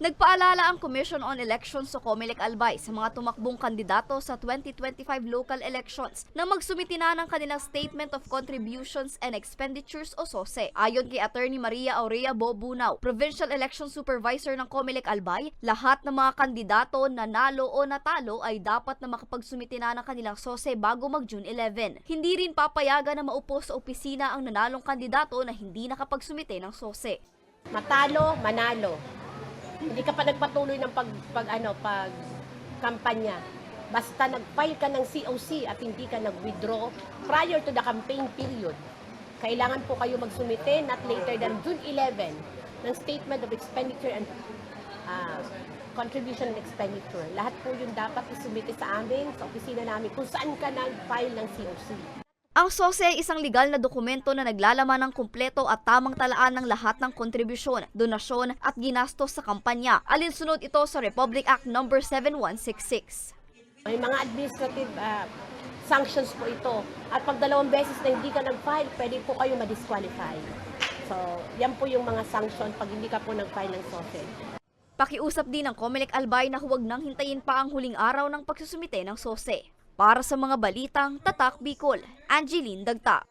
Nagpaalala ang Commission on Elections sa Comelec Albay sa mga tumakbong kandidato sa 2025 local elections na magsumiti na ng kanilang Statement of Contributions and Expenditures o SOSE. Ayon kay Attorney Maria Aurea Bobunaw, Provincial Election Supervisor ng Comelec Albay, lahat ng mga kandidato na nalo o natalo ay dapat na makapagsumiti na ng kanilang SOSE bago mag-June 11. Hindi rin papayagan na maupo sa opisina ang nanalong kandidato na hindi nakapagsumite ng SOSE. matalo, manalo. Hindi ka pa nagpatuloy ng pag, pag ano, pag kampanya. Basta nag-file ka ng COC at hindi ka nag-withdraw prior to the campaign period. Kailangan po kayo magsumite not later than June 11 ng Statement of Expenditure and ah, Contribution and Expenditure. Lahat po yun dapat isumite sa amin, sa opisina namin, kung saan ka nag-file ng COC. Ang SOSE ay isang legal na dokumento na naglalaman ng kumpleto at tamang talaan ng lahat ng kontribusyon, donasyon at ginastos sa kampanya. Alinsunod ito sa Republic Act No. 7166. May mga administrative ah, sanctions po ito. At pag dalawang beses na hindi ka nag-file, pwede po kayo ma-disqualify. So, yan po yung mga sanction pag hindi ka po nag-file ng SOSE. Pakiusap din ng Comelec Albay na huwag nang hintayin pa ang huling araw ng pagsusumite ng SOSE. Para sa mga balitang Tatak Bicol, Angeline Dagta.